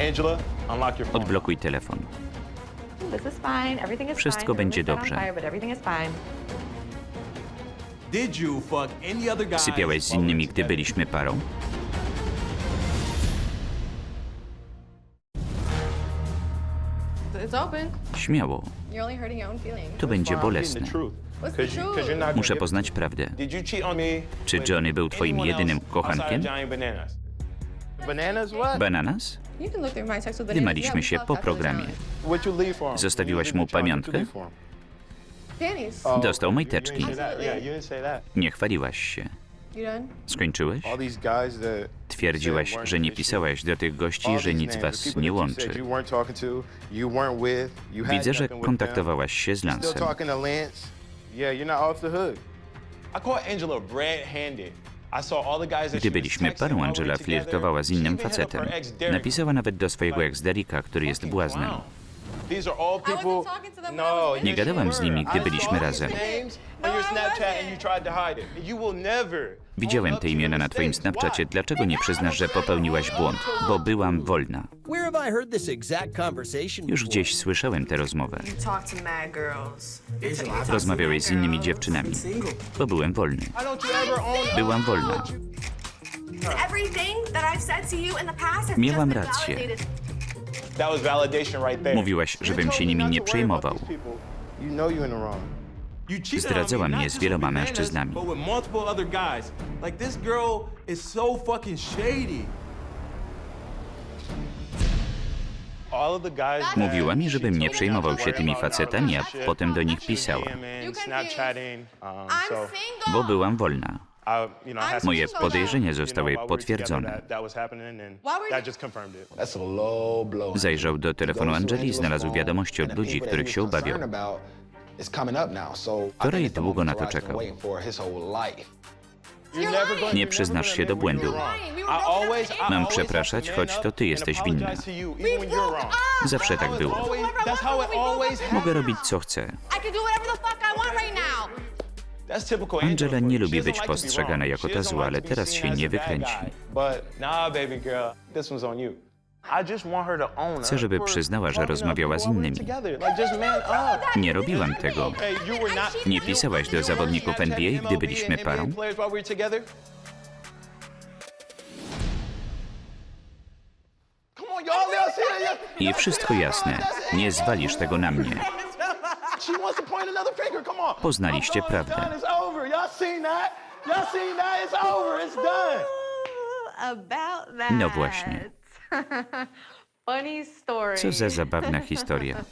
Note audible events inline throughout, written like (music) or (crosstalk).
Angela, unlock your phone. Odblokuj telefon. This is fine. Everything is Wszystko fine. Będzie on dobrze. fire, but everything is fine. Did you fuck any other guys? Sypiałeś z innymi, gdy byliśmy parą? It's open. Śmiało. You're only hurting your own feelings. To będzie bolesne. the truth. What's the 'Cause you- 'cause truth? you're not gonna Muszę poznać prawdę. Did you cheat on me Czy Johnny był twoim jedynym kochankiem? Bananas? Dymaliśmy się po programie. Zostawiłaś You mu pamiątkę? Oh, Dostał you majteczki. Nie chwaliłaś się. Skończyłeś? Twierdziłaś, że nie pisałaś do tych gości, że nic was nie łączy. Widzę, że kontaktowałaś się z Still Gdy byliśmy parą, while we were Angela together. flirtowała z She innym facetem. Napisała nawet do swojego ex Derika, który jest błaznem. No, Nie you z nimi, gdy byliśmy razem. Widziałem te imiona na twoim. Snapchacie. Dlaczego nie przyznasz, że popełniłaś błąd? Bo byłam wolna. Już gdzieś słyszałem tę rozmowę. Rozmawiałeś z innymi dziewczynami. Bo byłem wolny. Byłam wolna. Miałam rację. Mówiłaś, żebym się nimi nie przejmował. Zdradzała mnie z wieloma mężczyznami. Mówiła mi, żebym nie przejmował się tymi facetami, a potem do nich pisała. Um. Bo byłam wolna. Moje podejrzenia zostały potwierdzone. Zajrzał do telefonu Angeli i znalazł wiadomości od ludzi, których się obawiał. Torej długo na to czekał. Nie you're przyznasz never się do błędu. Mam przepraszać, choć to ty up jesteś winna. Zawsze tak było. That's how it always Mogę robić co chcę. I can do whatever the fuck I want right now. That's typical Angela nie lubi być postrzegana jako ta zła, ale teraz się nie wykręci. Chcę, żeby przyznała, że rozmawiała z innymi. Like, just man up. Nie robiłam tego. Nie you- pisałaś do you zawodników NBA, gdy byliśmy parą? I wszystko jasne. Nie zwalisz tego na mnie. Poznaliście prawdę. No właśnie. (laughs) Funny story. Co za zabawna historia.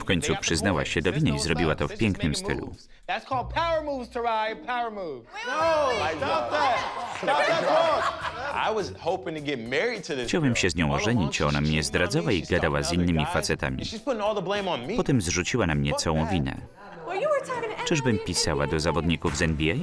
W końcu przyznała się do winy i Bitch, zrobiła to w pięknym stylu. No, Chciałem się z nią ożenić, a ona mnie zdradzała i gadała z innymi facetami. Potem zrzuciła na mnie całą winę. Czyżbym pisała do zawodników z NBA?